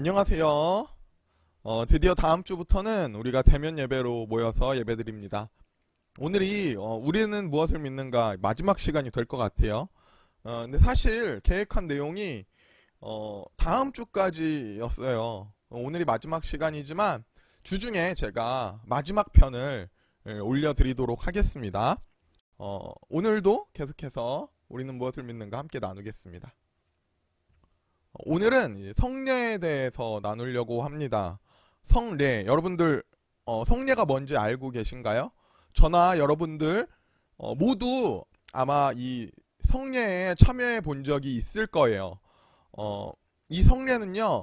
안녕하세요. 어, 드디어 다음 주부터는 우리가 대면 예배로 모여서 예배드립니다. 오늘이 어, 우리는 무엇을 믿는가 마지막 시간이 될 것 같아요. 어, 근데 사실 계획한 내용이 어, 다음 주까지였어요. 어, 오늘이 마지막 시간이지만 주중에 제가 마지막 편을 예, 올려드리도록 하겠습니다. 어, 오늘도 계속해서 우리는 무엇을 믿는가 함께 나누겠습니다. 오늘은 이 성례에 대해서 나누려고 합니다. 성례, 여러분들 어, 성례가 뭔지 알고 계신가요? 저나 여러분들 어, 모두 아마 이 성례에 참여해 본 적이 있을 거예요. 어, 이 성례는요,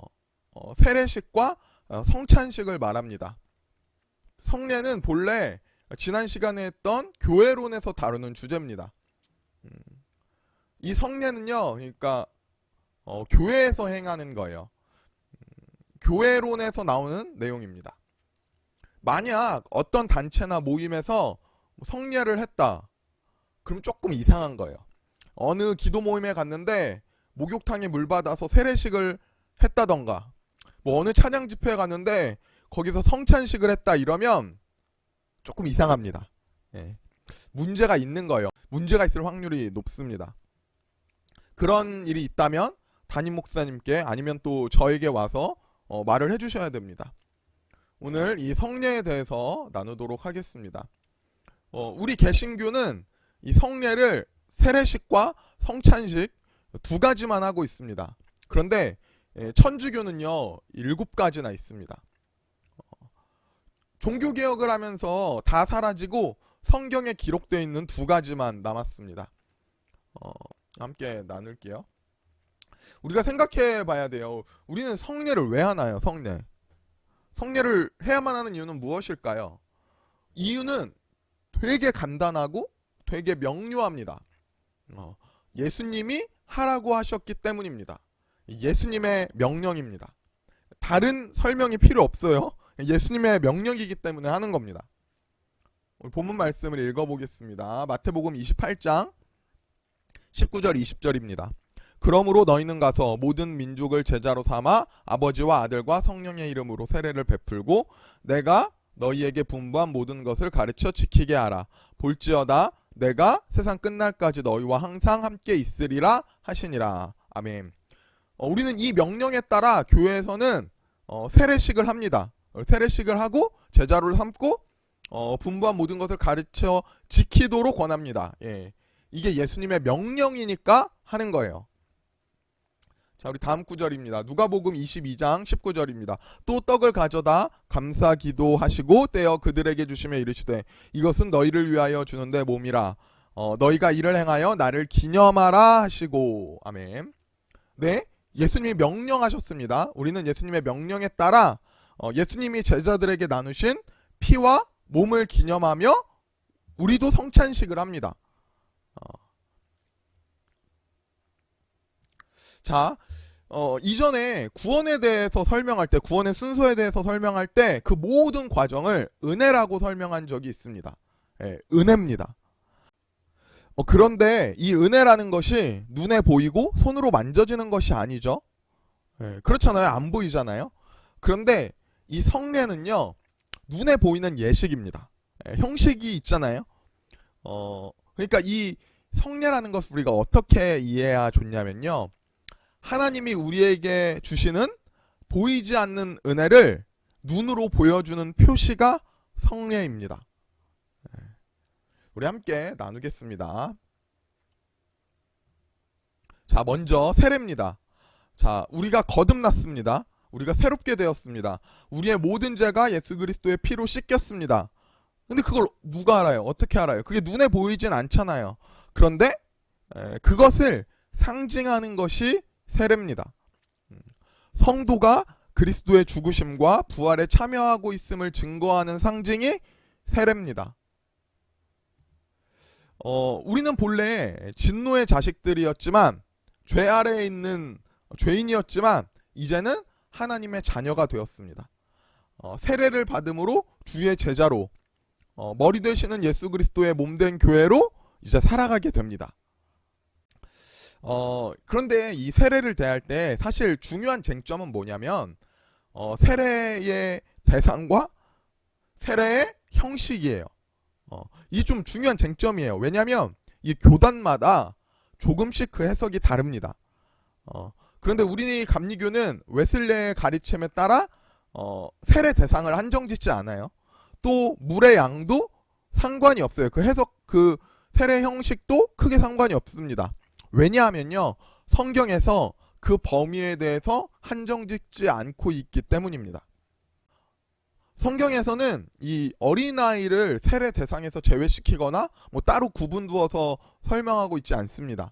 어, 세례식과 어, 성찬식을 말합니다. 성례는 본래 지난 시간에 했던 교회론에서 다루는 주제입니다. 음, 이 성례는요, 그러니까 어, 교회에서 행하는 거예요. 음, 교회론에서 나오는 내용입니다. 만약 어떤 단체나 모임에서 성례를 했다. 그럼 조금 이상한 거예요. 어느 기도 모임에 갔는데 목욕탕에 물 받아서 세례식을 했다던가 뭐 어느 찬양 집회에 갔는데 거기서 성찬식을 했다 이러면 조금 이상합니다. 예. 문제가 있는 거예요. 문제가 있을 확률이 높습니다. 그런 일이 있다면 담임 목사님께 아니면 또 저에게 와서 어, 말을 해주셔야 됩니다. 오늘 이 성례에 대해서 나누도록 하겠습니다. 어, 우리 개신교는 이 성례를 세례식과 성찬식 두 가지만 하고 있습니다. 그런데 예, 천주교는요 일곱 가지나 있습니다. 어, 종교 개혁을 하면서 다 사라지고 성경에 기록되어 있는 두 가지만 남았습니다. 어, 함께 나눌게요. 우리가 생각해 봐야 돼요. 우리는 성례를 왜 하나요? 성례. 성례를 해야만 하는 이유는 무엇일까요? 이유는 되게 간단하고 되게 명료합니다. 어, 예수님이 하라고 하셨기 때문입니다. 예수님의 명령입니다. 다른 설명이 필요 없어요. 예수님의 명령이기 때문에 하는 겁니다. 본문 말씀을 읽어보겠습니다. 마태복음 28장 19절 20절입니다. 그러므로 너희는 가서 모든 민족을 제자로 삼아 아버지와 아들과 성령의 이름으로 세례를 베풀고 내가 너희에게 분부한 모든 것을 가르쳐 지키게 하라. 볼지어다 내가 세상 끝날까지 너희와 항상 함께 있으리라 하시니라. 아멘. 어, 우리는 이 명령에 따라 교회에서는 어, 세례식을 합니다. 어, 세례식을 하고 제자를 삼고 어, 분부한 모든 것을 가르쳐 지키도록 권합니다. 예. 이게 예수님의 명령이니까 하는 거예요. 자, 우리 다음 구절입니다. 누가복음 22장 19절입니다. 또 떡을 가져다 감사 기도하시고 떼어 그들에게 주시며 이르시되 이것은 너희를 위하여 주는 데 몸이라. 어, 너희가 이를 행하여 나를 기념하라 하시고 아멘. 네, 예수님이 명령하셨습니다. 우리는 예수님의 명령에 따라 어, 예수님이 제자들에게 나누신 피와 몸을 기념하며 우리도 성찬식을 합니다. 어. 자, 어, 이전에 구원에 대해서 설명할 때, 구원의 순서에 대해서 설명할 때, 그 모든 과정을 은혜라고 설명한 적이 있습니다. 예, 은혜입니다. 어, 그런데 이 은혜라는 것이 눈에 보이고 손으로 만져지는 것이 아니죠. 예, 그렇잖아요. 안 보이잖아요. 그런데 이 성례는요, 눈에 보이는 예식입니다. 예, 형식이 있잖아요. 어, 그러니까 이 성례라는 것을 우리가 어떻게 이해해야 좋냐면요. 하나님이 우리에게 주시는 보이지 않는 은혜를 눈으로 보여주는 표시가 성례입니다. 네. 우리 함께 나누겠습니다. 자, 먼저 세례입니다. 자, 우리가 거듭났습니다. 우리가 새롭게 되었습니다. 우리의 모든 죄가 예수 그리스도의 피로 씻겼습니다. 근데 그걸 누가 알아요? 어떻게 알아요? 그게 눈에 보이진 않잖아요. 그런데 에, 그것을 상징하는 것이 세례입니다. 음, 성도가 그리스도의 죽으심과 부활에 참여하고 있음을 증거하는 상징이 세례입니다. 어, 우리는 본래 진노의 자식들이었지만 죄 아래에 있는 죄인이었지만 이제는 하나님의 자녀가 되었습니다. 어, 세례를 받음으로 주의 제자로 어, 머리 되시는 예수 그리스도의 몸된 교회로 이제 살아가게 됩니다. 어, 그런데 이 세례를 대할 때 사실 중요한 쟁점은 뭐냐면 어, 세례의 대상과 세례의 형식이에요. 어, 이게 좀 중요한 쟁점이에요. 왜냐하면 이 교단마다 조금씩 그 해석이 다릅니다. 어, 그런데 우리 감리교는 웨슬레의 가르침에 따라 어, 세례 대상을 한정짓지 않아요. 또 물의 양도 상관이 없어요. 그 해석 그 세례 형식도 크게 상관이 없습니다. 왜냐하면요. 성경에서 그 범위에 대해서 한정 짓지 않고 있기 때문입니다. 성경에서는 이 어린아이를 세례 대상에서 제외시키거나 뭐 따로 구분두어서 설명하고 있지 않습니다.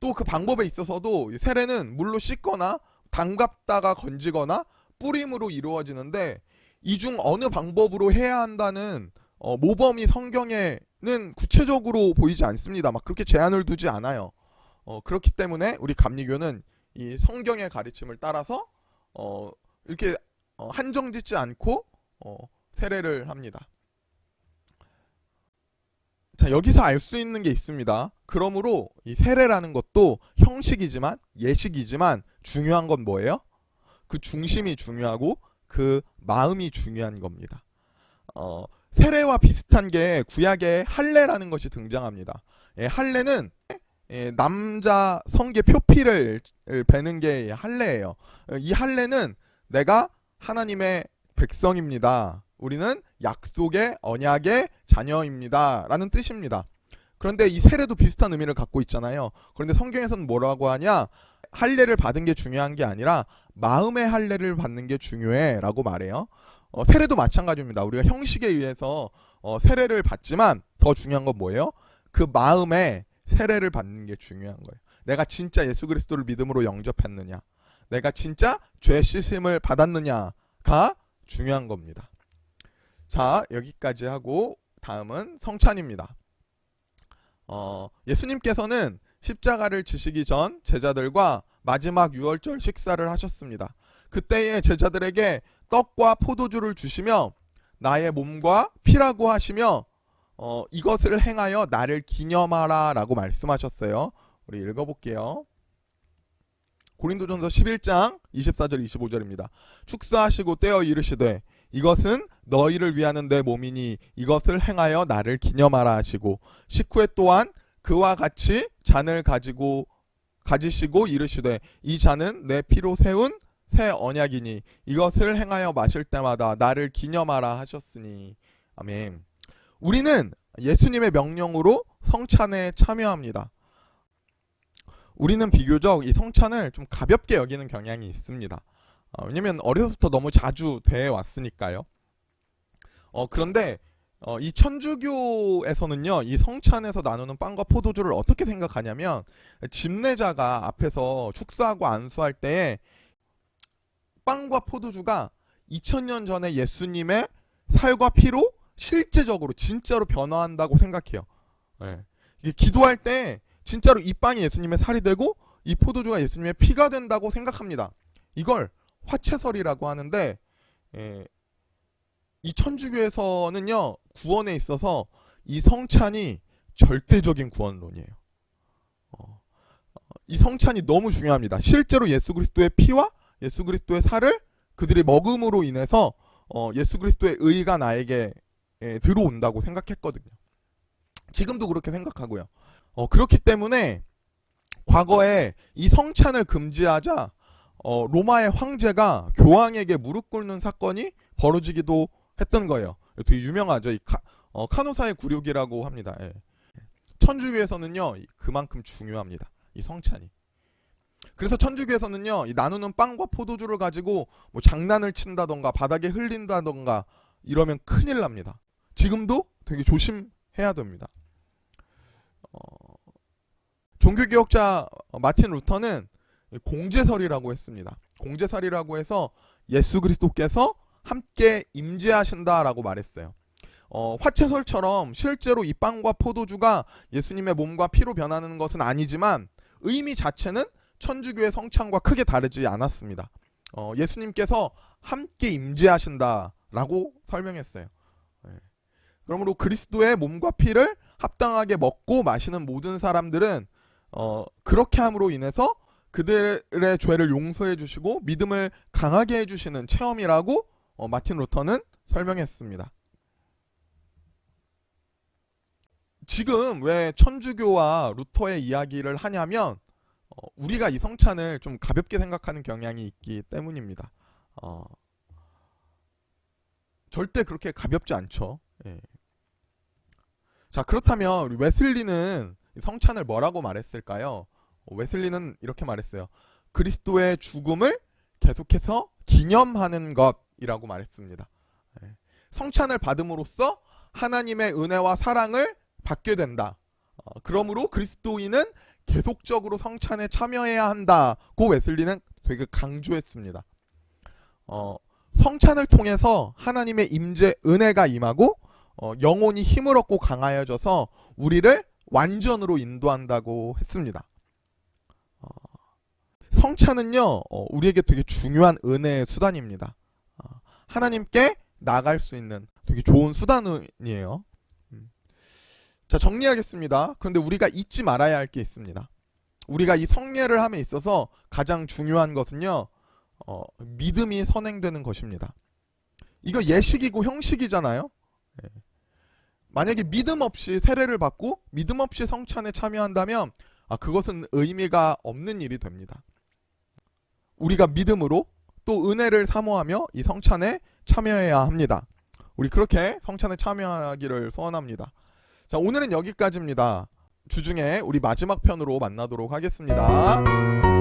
또 그 방법에 있어서도 이 세례는 물로 씻거나 담갔다가 건지거나 뿌림으로 이루어지는데 이 중 어느 방법으로 해야 한다는 어, 모범이 성경에는 구체적으로 보이지 않습니다. 막 그렇게 제한을 두지 않아요. 어, 그렇기 때문에 우리 감리교는 이 성경의 가르침을 따라서 어, 이렇게 어, 한정짓지 않고 어, 세례를 합니다. 자 여기서 알 수 있는 게 있습니다. 그러므로 이 세례라는 것도 형식이지만 예식이지만 중요한 건 뭐예요? 그 중심이 중요하고 그 마음이 중요한 겁니다. 어, 세례와 비슷한 게 구약에 할례라는 것이 등장합니다. 예, 할례는 예, 남자 성계 표피를 베는 게 할례예요. 어, 이 할례는 내가 하나님의 백성입니다. 우리는 약속의 언약의 자녀입니다. 라는 뜻입니다. 그런데 이 세례도 비슷한 의미를 갖고 있잖아요. 그런데 성경에서는 뭐라고 하냐? 할례를 받은 게 중요한 게 아니라 마음의 할례를 받는 게 중요해라고 말해요. 어, 세례도 마찬가지입니다. 우리가 형식에 의해서 어, 세례를 받지만 더 중요한 건 뭐예요? 그 마음에 세례를 받는 게 중요한 거예요. 내가 진짜 예수 그리스도를 믿음으로 영접했느냐? 내가 진짜 죄 씻음을 받았느냐가 중요한 겁니다. 자, 여기까지 하고 다음은 성찬입니다. 어, 예수님께서는 십자가를 지시기 전 제자들과 마지막 유월절 식사를 하셨습니다. 그때에 제자들에게 떡과 포도주를 주시며 나의 몸과 피라고 하시며 어, 이것을 행하여 나를 기념하라라고 말씀하셨어요. 우리 읽어볼게요. 고린도전서 11장 24절 25절입니다. 축사하시고 떼어 이르시되 이것은 너희를 위하는 내 몸이니 이것을 행하여 나를 기념하라 하시고 식후에 또한 그와 같이 잔을 가지고 가지시고 이르시되 이 잔은 내 피로 세운 새 언약이니 이것을 행하여 마실 때마다 나를 기념하라 하셨으니 아멘. 우리는 예수님의 명령으로 성찬에 참여합니다. 우리는 비교적 이 성찬을 좀 가볍게 여기는 경향이 있습니다. 어, 왜냐면 어려서부터 너무 자주 돼 왔으니까요. 어, 그런데 어, 이 천주교에서는요, 이 성찬에서 나누는 빵과 포도주를 어떻게 생각하냐면, 집례자가 앞에서 축사하고 안수할 때에 빵과 포도주가 2000년 전에 예수님의 살과 피로 실제적으로 진짜로 변화한다고 생각해요. 예. 이게 기도할 때 진짜로 이 빵이 예수님의 살이 되고 이 포도주가 예수님의 피가 된다고 생각합니다. 이걸 화채설이라고 하는데 예, 이 천주교에서는요 구원에 있어서 이 성찬이 절대적인 구원론이에요. 어, 어, 이 성찬이 너무 중요합니다. 실제로 예수 그리스도의 피와 예수 그리스도의 살을 그들이 먹음으로 인해서 어, 예수 그리스도의 의가 나에게 예, 들어온다고 생각했거든요. 지금도 그렇게 생각하고요. 어, 그렇기 때문에 과거에 이 성찬을 금지하자 어, 로마의 황제가 교황에게 무릎 꿇는 사건이 벌어지기도 했던 거예요. 되게 유명하죠. 이 카, 어, 카노사의 굴욕이라고 합니다. 예. 천주교에서는요 그만큼 중요합니다. 이 성찬이. 그래서 천주교에서는요 이 나누는 빵과 포도주를 가지고 뭐 장난을 친다던가 바닥에 흘린다던가 이러면 큰일 납니다. 지금도 되게 조심해야 됩니다. 어, 종교개혁자 마틴 루터는 공제설이라고 했습니다. 공제설이라고 해서 예수 그리스도께서 함께 임재하신다라고 말했어요. 어, 화채설처럼 실제로 이 빵과 포도주가 예수님의 몸과 피로 변하는 것은 아니지만 의미 자체는 천주교의 성찬과 크게 다르지 않았습니다. 어, 예수님께서 함께 임재하신다라고 설명했어요. 네. 그러므로 그리스도의 몸과 피를 합당하게 먹고 마시는 모든 사람들은 어, 그렇게 함으로 인해서 그들의 죄를 용서해 주시고 믿음을 강하게 해 주시는 체험이라고 어, 마틴 루터는 설명했습니다. 지금 왜 천주교와 루터의 이야기를 하냐면 어, 우리가 이 성찬을 좀 가볍게 생각하는 경향이 있기 때문입니다. 어, 절대 그렇게 가볍지 않죠. 예. 자 그렇다면 우리 웨슬리는 이 성찬을 뭐라고 말했을까요? 어, 웨슬리는 이렇게 말했어요. 그리스도의 죽음을 계속해서 기념하는 것이라고 말했습니다. 예. 성찬을 받음으로써 하나님의 은혜와 사랑을 받게 된다. 어, 그러므로 그리스도인은 계속적으로 성찬에 참여해야 한다고 웨슬리는 되게 강조했습니다. 어, 성찬을 통해서 하나님의 임재 은혜가 임하고 어, 영혼이 힘을 얻고 강하여져서 우리를 완전으로 인도한다고 했습니다. 어, 성찬은요 어, 우리에게 되게 중요한 은혜의 수단입니다. 어, 하나님께 나갈 수 있는 되게 좋은 수단이에요. 음. 자 정리하겠습니다. 그런데 우리가 잊지 말아야 할 게 있습니다. 우리가 이 성례를 함에 있어서 가장 중요한 것은요 어, 믿음이 선행되는 것입니다. 이거 예식이고 형식이잖아요. 예. 만약에 믿음 없이 세례를 받고 믿음 없이 성찬에 참여한다면 아, 그것은 의미가 없는 일이 됩니다. 우리가 믿음으로 또 은혜를 사모하며 이 성찬에 참여해야 합니다. 우리 그렇게 성찬에 참여하기를 소원합니다. 자, 오늘은 여기까지입니다. 주중에 우리 마지막 편으로 만나도록 하겠습니다.